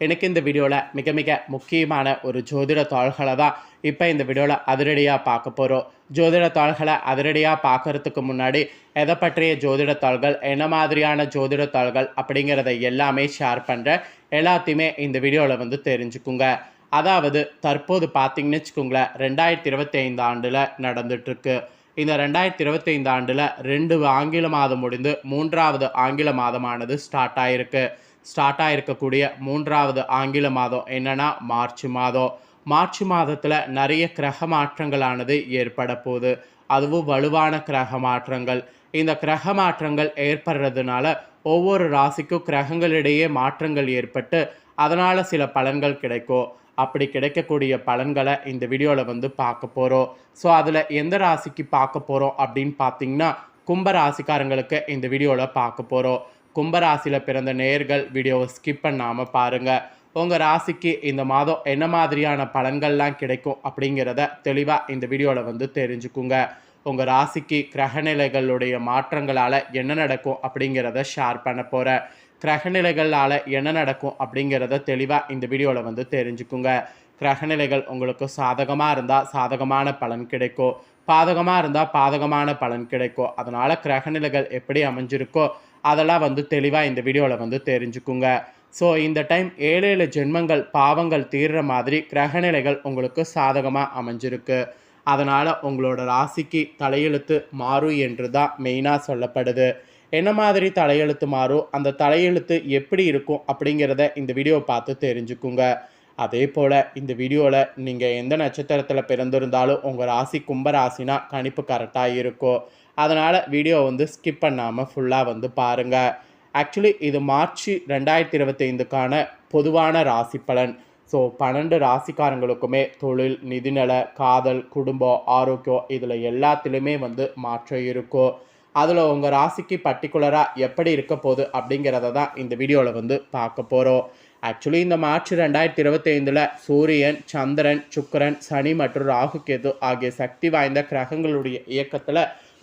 எனக்கு இந்த வீடியோவில் மிக மிக முக்கியமான ஒரு ஜோதிட தாள்களை தான் இப்போ இந்த வீடியோவில் அதிரடியாக பார்க்க போகிறோம் ஜோதிட தாள்களை அதிரடியாக பார்க்கறதுக்கு முன்னாடி எதை பற்றிய ஜோதிட தாள்கள் என்ன மாதிரியான ஜோதிட தாள்கள் அப்படிங்கிறத எல்லாமே ஷேர் பண்ணுறேன் எல்லாத்தையுமே இந்த வீடியோவில் வந்து தெரிஞ்சுக்குங்க. அதாவது தற்போது பார்த்தீங்கன்னு வச்சுக்கோங்களேன் ரெண்டாயிரத்தி இருபத்தி ஐந்து ஆண்டில் நடந்துட்டுருக்கு. இந்த ரெண்டாயிரத்தி இருபத்தைந்து ஆண்டில் ரெண்டு ஆங்கில மாதம் முடிந்து மூன்றாவது ஆங்கில மாதமானது ஸ்டார்ட் ஆகிருக்கு ஸ்டார்ட் ஆயிருக்கக்கூடிய மூன்றாவது ஆங்கில மாதம் என்னென்னா மார்ச் மாதம். மார்ச் மாதத்தில் நிறைய கிரக மாற்றங்களானது ஏற்பட போகுது அதுவும் வலுவான கிரக மாற்றங்கள் இந்த கிரக மாற்றங்கள் ஏற்படுறதுனால ஒவ்வொரு ராசிக்கும் கிரகங்களிடையே மாற்றங்கள் ஏற்பட்டு அதனால் சில பலன்கள் கிடைக்கும். அப்படி கிடைக்கக்கூடிய பலன்களை இந்த வீடியோவில் வந்து பார்க்க போகிறோம் ஸோ அதில் எந்த ராசிக்கு பார்க்க போகிறோம் அப்படின்னு பார்த்தீங்கன்னா கும்ப ராசிக்காரங்களுக்கு இந்த வீடியோவில் பார்க்க போகிறோம் கும்பராசியில் பிறந்த நேர்கள் வீடியோவை ஸ்கிப் பண்ணாமல் பாருங்கள் உங்கள் ராசிக்கு இந்த மாதம் என்ன மாதிரியான பலன்கள்லாம் கிடைக்கும் அப்படிங்கிறத தெளிவாக இந்த வீடியோவில் வந்து தெரிஞ்சுக்குங்க. உங்கள் ராசிக்கு கிரகநிலைகளுடைய மாற்றங்களால் என்ன நடக்கும் அப்படிங்கிறத ஷேர் பண்ண போகிறேன் கிரகநிலைகளால் என்ன நடக்கும் அப்படிங்கிறத தெளிவாக இந்த வீடியோவில் வந்து தெரிஞ்சுக்குங்க. கிரகநிலைகள் உங்களுக்கு சாதகமாக இருந்தால் சாதகமான பலன் கிடைக்கும். பாதகமாக இருந்தால் பாதகமான பலன் கிடைக்கும். அதனால் கிரகநிலைகள் எப்படி அமைஞ்சிருக்கோ அதெல்லாம் வந்து தெளிவாக இந்த வீடியோவில் வந்து தெரிஞ்சுக்குங்க. ஸோ இந்த டைம் ஏழு ஏழு ஜென்மங்கள் பாவங்கள் தீர்ற மாதிரி கிரகநிலைகள் உங்களுக்கு சாதகமாக அமைஞ்சிருக்கு. அதனால் உங்களோட ராசிக்கு தலையெழுத்து மாறும் என்று தான் மெயினாக சொல்லப்படுது. என்ன மாதிரி தலையெழுத்து மாறும் அந்த தலையெழுத்து எப்படி இருக்கும் அப்படிங்கிறத இந்த வீடியோவை பார்த்து தெரிஞ்சுக்குங்க. அதே போல் இந்த வீடியோவில் நீங்கள் எந்த நட்சத்திரத்தில் பிறந்திருந்தாலும் உங்கள் ராசி கும்ப ராசினா கணிப்பு கரெக்டாக இருக்கும். அதனால் வீடியோ வந்து ஸ்கிப் பண்ணாமல் ஃபுல்லாக வந்து பாருங்கள் ஆக்சுவலி இது மார்ச் ரெண்டாயிரத்தி இருபத்தைந்துக்கான பொதுவான ராசி பலன் ஸோ பன்னெண்டு ராசிக்காரங்களுக்குமே தொழில் நிதிநல காதல் குடும்பம் ஆரோக்கியம் இதில் எல்லாத்துலேயுமே வந்து மாற்றம் இருக்கும் அதில் உங்கள் ராசிக்கு பர்டிகுலராக எப்படி இருக்க போகுது அப்படிங்கிறத தான் இந்த வீடியோவில் வந்து பார்க்க போகிறோம் ஆக்சுவலி இந்த மார்ச் ரெண்டாயிரத்தி இருபத்தைந்தில் சூரியன் சந்திரன் சுக்கரன் சனி மற்றும் ராகு கேது ஆகிய சக்தி வாய்ந்த கிரகங்களுடைய இயக்கத்தில்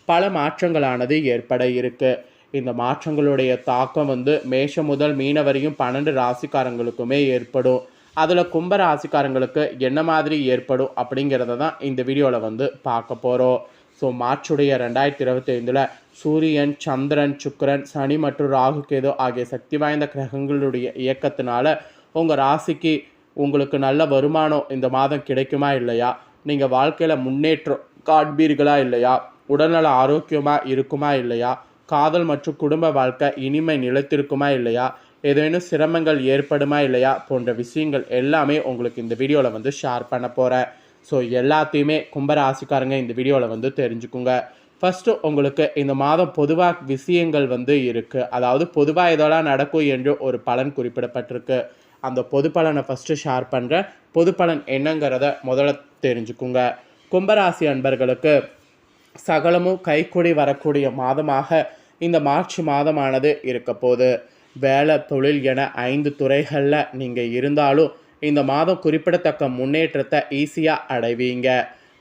பல மாற்றங்களானது ஏற்பட இருக்கு. இந்த மாற்றங்களுடைய தாக்கம் வந்து மேஷம் முதல் மீன வரையும் பன்னெண்டு ராசிக்காரங்களுக்குமே ஏற்படும். அதில் கும்ப ராசிக்காரங்களுக்கு என்ன மாதிரி ஏற்படும் அப்படிங்கிறத தான் இந்த வீடியோவில் வந்து பார்க்க போகிறோம் ஸோ மார்ச்சுடைய ரெண்டாயிரத்தி இருபத்தி ஐந்தில் சூரியன் சந்திரன் சுக்கரன் சனி மற்றும் ராகு கேது ஆகிய சக்தி வாய்ந்த கிரகங்களுடைய இயக்கத்தினால உங்கள் ராசிக்கு உங்களுக்கு நல்ல வருமானம் இந்த மாதம் கிடைக்குமா இல்லையா? நீங்கள் வாழ்க்கையில் முன்னேற்றம் காட்பீர்களா இல்லையா? உடல்நல ஆரோக்கியமாக இருக்குமா இல்லையா? காதல் மற்றும் குடும்ப வாழ்க்கை இனிமை நிலைத்திருக்குமா இல்லையா? ஏதேனும் சிரமங்கள் ஏற்படுமா இல்லையா? போன்ற விஷயங்கள் எல்லாமே உங்களுக்கு இந்த வீடியோவில் வந்து ஷேர் பண்ண போகிறேன் ஸோ எல்லாத்தையுமே கும்பராசிக்காரங்க இந்த வீடியோவில் வந்து தெரிஞ்சுக்குங்க. ஃபஸ்ட்டு உங்களுக்கு இந்த மாதம் பொதுவாக விஷயங்கள் வந்து இருக்குது அதாவது பொதுவாக இதெல்லாம் நடக்கும் என்று ஒரு பலன் குறிப்பிடப்பட்டிருக்கு. அந்த பொது பலனை ஃபஸ்ட்டு ஷேர் பண்ணுறேன் பொது பலன் என்னங்கிறத முதல்ல தெரிஞ்சுக்குங்க. கும்பராசி அன்பர்களுக்கு சகலமும் கைக்கூடி வரக்கூடிய மாதமாக இந்த மார்ச் மாதமானது இருக்க போது வேலை தொழில் என ஐந்து துறைகளில் நீங்கள் இருந்தாலும் இந்த மாதம் குறிப்பிடத்தக்க முன்னேற்றத்தை ஈஸியாக அடைவீங்க.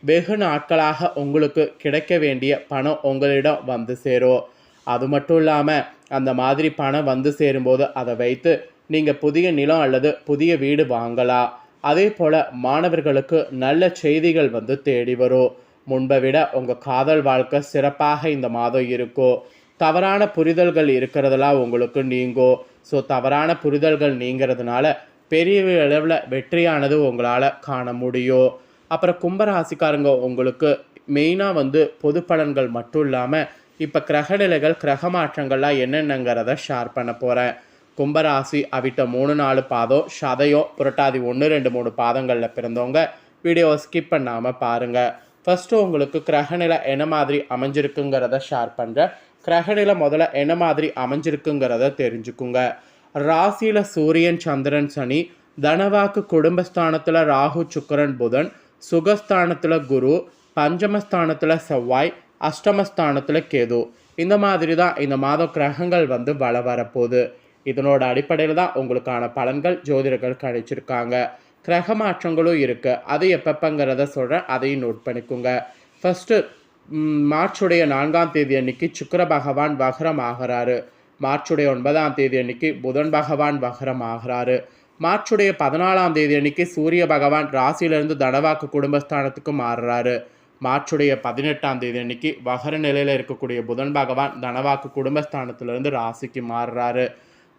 வெகு நாட்களாக உங்களுக்கு கிடைக்க வேண்டிய பணம் உங்களிடம் வந்து சேரும். அது மட்டும் இல்லாமல் அந்த மாதிரி பணம் வந்து சேரும்போது அதை வைத்து நீங்கள் புதிய நிலம் அல்லது புதிய வீடு வாங்கலாம். அதே போல் மாணவர்களுக்கு நல்ல செய்திகள் வந்து தேடி வரும். முன்பை விட உங்கள் காதல் வாழ்க்கை சிறப்பாக இந்த மாதம் இருக்கும் தவறான புரிதல்கள் இருக்கிறதெல்லாம் உங்களுக்கு நீங்கும் ஸோ தவறான புரிதல்கள் நீங்கிறதுனால பெரிய அளவில் வெற்றியானது உங்களால் காண முடியும் அப்புறம் கும்பராசிக்காரங்க உங்களுக்கு மெயினாக வந்து பொது பலன்கள் மட்டும் இல்லாமல் இப்போ கிரகநிலைகள் கிரக மாற்றங்கள்லாம் என்னென்னங்கிறத ஷேர் பண்ண போகிறேன் கும்பராசி அவிட்ட மூணு நாலு பாதம் சதயம் புரட்டாதி ஒன்று ரெண்டு மூணு பாதங்களில் பிறந்தவங்க. வீடியோவை ஸ்கிப் பண்ணாமல் பாருங்கள் ஃபஸ்ட்டு உங்களுக்கு கிரகநிலை என்ன மாதிரி அமைஞ்சிருக்குங்கிறத ஷேர் பண்ணுறேன் கிரகநிலை முதல்ல என்ன மாதிரி அமைஞ்சிருக்குங்கிறத தெரிஞ்சுக்குங்க. ராசியில் சூரியன் சந்திரன் சனி தனவாக்கு குடும்பஸ்தானத்தில் ராகு சுக்கரன் புதன் சுகஸ்தானத்தில் குரு பஞ்சமஸ்தானத்தில் செவ்வாய் அஷ்டமஸ்தானத்தில் கேது. இந்த மாதிரி தான் இந்த மாதம் கிரகங்கள் வந்து வள வரப்போகுது. இதனோட அடிப்படையில் தான் உங்களுக்கான பலன்கள் ஜோதிடர்கள் கணிச்சிருக்காங்க. கிரக மாற்றங்களும் இருக்குது அது எப்பப்பங்கிறத சொல்கிறேன் அதையும் நோட் பண்ணிக்கோங்க. ஃபஸ்ட்டு மார்ச்சுடைய நான்காம் தேதி அன்னைக்கு சுக்கிர பகவான் வக்ரம் ஆகிறாரு. மார்ச்சுடைய ஒன்பதாம் தேதி அன்னைக்கு புதன் பகவான் வக்ரம் ஆகிறாரு. மார்ச்சுடைய பதினாலாம் தேதி அன்னைக்கு சூரிய பகவான் ராசியிலிருந்து தனவாக்கு குடும்பஸ்தானத்துக்கு மாறுறாரு. மார்ச்சுடைய பதினெட்டாம் தேதி அன்னைக்கு வகர நிலையில் இருக்கக்கூடிய புதன் பகவான் தனவாக்கு குடும்பஸ்தானத்திலிருந்து ராசிக்கு மாறுறாரு.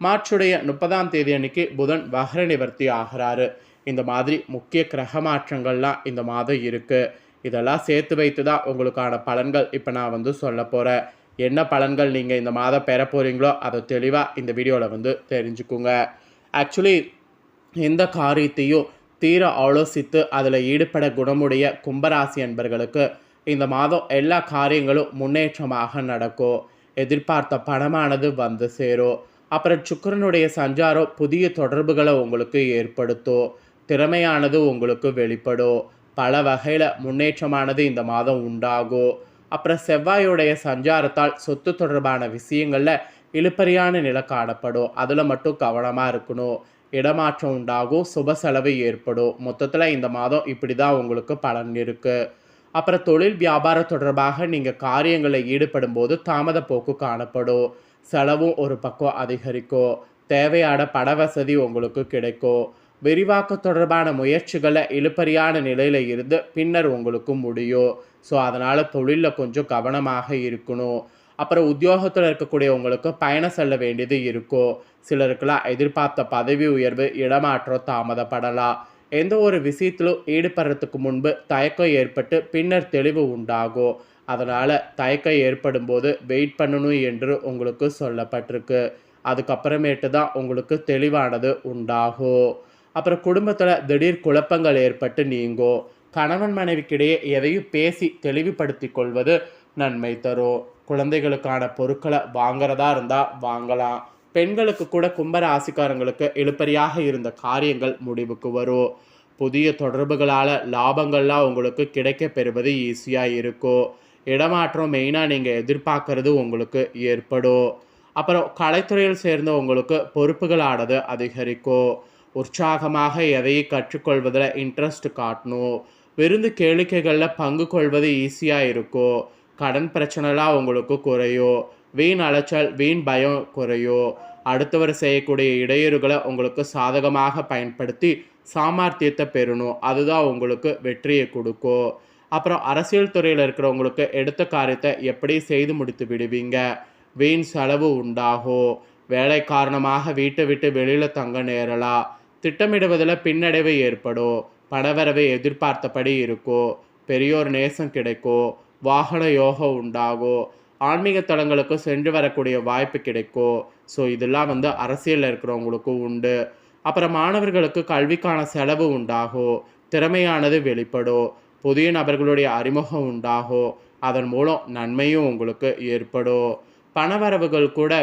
மார்ச்சுடைய முப்பதாம் தேதி அன்னைக்கு புதன் வகர நிவர்த்தி ஆகிறாரு. இந்த மாதிரி முக்கிய கிரக மாற்றங்கள்லாம் இந்த மாதம் இருக்குது இதெல்லாம் சேர்த்து வைத்து தான் உங்களுக்கான பலன்கள் இப்போ நான் வந்து சொல்ல போகிறேன் என்ன பலன்கள் நீங்கள் இந்த மாதம் பெற போகிறீங்களோ அதை தெளிவாக இந்த வீடியோவில் வந்து தெரிஞ்சுக்குங்க. ஆக்சுவலி எந்த காரியத்தையும் தீர ஆலோசித்து அதில் ஈடுபட குணமுடைய கும்பராசி அன்பர்களுக்கு இந்த மாதம் எல்லா காரியங்களும் முன்னேற்றமாக நடக்கும். எதிர்பார்த்த பணமானது வந்து சேரும். அப்புறம் சுக்கரனுடைய சஞ்சாரம் புதிய தொடர்புகளை உங்களுக்கு ஏற்படுத்தும். திறமையானது உங்களுக்கு வெளிப்படும் பல வகையில் முன்னேற்றமானது இந்த மாதம் உண்டாகும் அப்புறம் செவ்வாயுடைய சஞ்சாரத்தால் சொத்து தொடர்பான விஷயங்களில் இழுப்பறியான நிலை காணப்படும் அதில் மட்டும் கவனமாக இருக்கணும். இடமாற்றம் உண்டாகும் சுப செலவு ஏற்படும் மொத்தத்தில் இந்த மாதம் இப்படி தான் உங்களுக்கு பலன் இருக்குது அப்புறம் தொழில் வியாபாரம் தொடர்பாக நீங்கள் காரியங்களில் ஈடுபடும் போது தாமத போக்கு காணப்படும் செலவும் ஒரு பக்கம் அதிகரிக்கும் தேவையான பட வசதி உங்களுக்கு கிடைக்கும் விரிவாக்க தொடர்பான முயற்சிகளை இழுப்பறியான நிலையில் இருந்து பின்னர் உங்களுக்கு முடியும் ஸோ அதனால் தொழிலில் கொஞ்சம் கவனமாக இருக்கணும். அப்புறம் உத்தியோகத்தில் இருக்கக்கூடிய உங்களுக்கு பயணம் செல்ல வேண்டியது இருக்கும் சிலருக்கெல்லாம் எதிர்பார்த்த பதவி உயர்வு இடமாற்றம் தாமதப்படலாம். எந்த ஒரு விஷயத்திலும் ஈடுபடுறதுக்கு முன்பு தயக்கம் ஏற்பட்டு பின்னர் தெளிவு உண்டாகும் அதனால் தயக்கம் ஏற்படும் போது வெயிட் பண்ணணும் என்று உங்களுக்கு சொல்லப்பட்டிருக்கு. அதுக்கப்புறமேட்டு தான் உங்களுக்கு தெளிவானது உண்டாகும் அப்புறம் குடும்பத்தில் திடீர் குழப்பங்கள் ஏற்பட்டு நீங்கோ கணவன் மனைவிக்கிடையே எதையும் பேசி தெளிவுபடுத்தி கொள்வது நன்மை தரும் குழந்தைகளுக்கான பொருட்களை வாங்குறதா இருந்தால் வாங்கலாம். பெண்களுக்கு கூட கும்பராசிக்காரங்களுக்கு இழுப்பறியாக இருந்த காரியங்கள் முடிவுக்கு வரும் புதிய தொடர்புகளால் லாபங்கள்லாம் உங்களுக்கு கிடைக்க பெறுவது ஈஸியாக இருக்கும் இடமாற்றம் மெயினாக நீங்கள் எதிர்பார்க்கறது உங்களுக்கு ஏற்படும் அப்புறம் கலைத்துறையில் சேர்ந்த உங்களுக்கு பொறுப்புகளானது அதிகரிக்கும் உற்சாகமாக எதையும் கற்றுக்கொள்வதில் இன்ட்ரெஸ்ட் காட்டணும்? விருந்து கேளிக்கைகளில் பங்கு கொள்வது ஈஸியாக இருக்கும் கடன் பிரச்சனைலாம் உங்களுக்கு குறையும் வீண் அலைச்சல் வீண் பயம் குறையும் அடுத்தவர் செய்யக்கூடிய இடையூறுகளை உங்களுக்கு சாதகமாக பயன்படுத்தி சாமர்த்தியத்தை பெறணும். அதுதான் உங்களுக்கு வெற்றியை கொடுக்கும் அப்புறம் அரசியல் துறையில் இருக்கிறவங்களுக்கு எடுத்த காரியத்தை எப்படி செய்து முடித்து விடுவீங்க? வீண் செலவு உண்டாகும் வேலை காரணமாக வீட்டை விட்டு வெளியில் தங்க நேரலாம் திட்டமிடுவதில் பின்னடைவு ஏற்படும் பணவரவை எதிர்பார்த்தபடி இருக்கும் பெரியோர் நேசம் கிடைக்கும் வாகன யோகம் உண்டாகும் ஆன்மீக தலங்களுக்கு சென்று வரக்கூடிய வாய்ப்பு கிடைக்கும் ஸோ இதெல்லாம் வந்து அரசியலில் இருக்கிறவங்களுக்கும் உண்டு. அப்புறம் மாணவர்களுக்கு கல்விக்கான செலவு உண்டாகும் திறமையானது வெளிப்படும் புதிய நபர்களுடைய அறிமுகம் உண்டாகும் அதன் மூலம் நன்மையும் உங்களுக்கு ஏற்படும் பணவரவுகள் கூட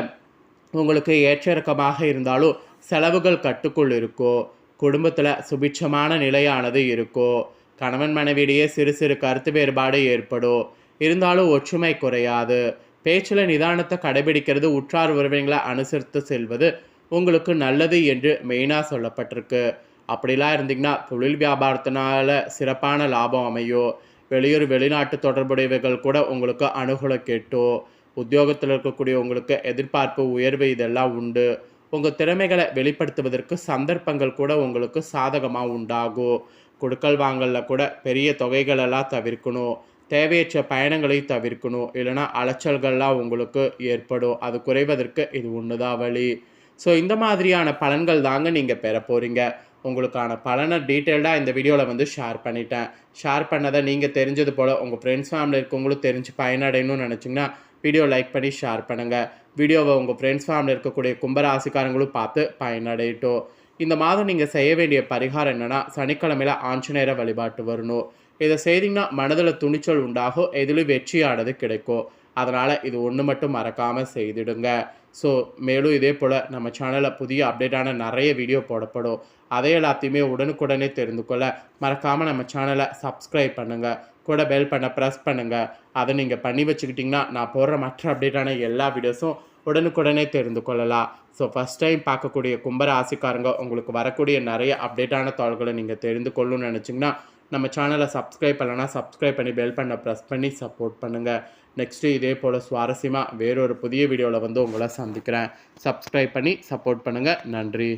உங்களுக்கு ஏற்ற இறக்கமாக இருந்தாலும் செலவுகள் கட்டுக்குள் இருக்கும் குடும்பத்தில் சுபிட்சமான நிலையானது இருக்கும் கணவன் மனைவியிடையே சிறு சிறு கருத்து வேறுபாடு ஏற்படும் இருந்தாலும் ஒற்றுமை குறையாது. பேச்சில் நிதானத்தை கடைபிடிக்கிறது உற்றார் உறவினங்களை அனுசரித்து செல்வது உங்களுக்கு நல்லது என்று மெயினாக சொல்லப்பட்டிருக்கு. அப்படிலாம் இருந்தீங்கன்னா தொழில் வியாபாரத்தினால சிறப்பான லாபம் அமையும் வெளியூர் வெளிநாட்டு தொடர்புடையவைகள் கூட உங்களுக்கு அனுகூலம் கேட்டும் உத்தியோகத்தில் இருக்கக்கூடிய உங்களுக்கு எதிர்பார்ப்பு உயர்வு இதெல்லாம் உண்டு. உங்கள் திறமைகளை வெளிப்படுத்துவதற்கு சந்தர்ப்பங்கள் கூட உங்களுக்கு சாதகமாக உண்டாகும் கொடுக்கல் வாங்கலில் கூட பெரிய தொகைகளெல்லாம் தவிர்க்கணும். தேவையற்ற பயணங்களை தவிர்க்கணும். இல்லைன்னா அலைச்சல்கள்லாம் உங்களுக்கு ஏற்படும். அது குறைவதற்கு இது ஒன்று தான் வழி? ஸோ இந்த மாதிரியான பலன்கள் தாங்க நீங்கள் பெற போகிறீங்க உங்களுக்கான பலனை டீட்டெயில்டாக இந்த வீடியோவில் வந்து ஷேர் பண்ணிட்டேன். ஷேர் பண்ணதை நீங்கள் தெரிஞ்சது போல் உங்கள் ஃப்ரெண்ட்ஸ் ஃபேமிலி இருக்கவங்களும் தெரிஞ்சு பயனடையணும்னு நினச்சிங்கன்னா வீடியோ லைக் பண்ணி ஷேர் பண்ணுங்கள் வீடியோவை உங்கள் ஃப்ரெண்ட்ஸ் ஃபேமிலி இருக்கக்கூடிய கும்பராசிக்காரங்களும் பார்த்து பயனடையட்டும். இந்த மாதம் நீங்கள் செய்ய வேண்டிய பரிகாரம் என்னென்னா சனிக்கிழமையில் ஆஞ்சநேயர வழிபாட்டு வரணும். இதை செய்திங்கன்னா மனதில் துணிச்சல் உண்டாகும் எதிலும் வெற்றியானது கிடைக்கும். அதனால் இது ஒன்று மட்டும் மறக்காமல் செய்திடுங்க. ஸோ மேலும் இதே போல் நம்ம சேனலில் புதிய அப்டேட்டான நிறைய வீடியோ போடப்படும். அதை எல்லாத்தையுமே உடனுக்குடனே தெரிந்து கொள்ள மறக்காமல் நம்ம சேனலை சப்ஸ்கிரைப் பண்ணுங்கள் கூட பெல் பண்ண ப்ரெஸ் பண்ணுங்கள் அதை நீங்கள் பண்ணி வச்சுக்கிட்டிங்கன்னா நான் போடுற மற்ற அப்டேட்டான எல்லா வீடியோஸும் உடனுக்குடனே தெரிந்து கொள்ளலாம். ஸோ ஃபஸ்ட் டைம் பார்க்கக்கூடிய கும்பராசிக்காரங்க உங்களுக்கு வரக்கூடிய நிறைய அப்டேட்டான தாள்களை நீங்கள் தெரிந்து கொள்ளணும்னு நினச்சிங்கன்னா நம்ம சேனலை சப்ஸ்கிரைப் பண்ணலன்னா சப்ஸ்கிரைப் பண்ணி பெல் பண்ண ப்ரெஸ் பண்ணி சப்போர்ட் பண்ணுங்கள் நெக்ஸ்ட்டு இதே போல் சுவாரஸ்யமாக வேறொரு புதிய வீடியோவில் வந்து உங்களை சந்திக்கிறேன். சப்ஸ்கிரைப் பண்ணி சப்போர்ட் பண்ணுங்கள் நன்றி.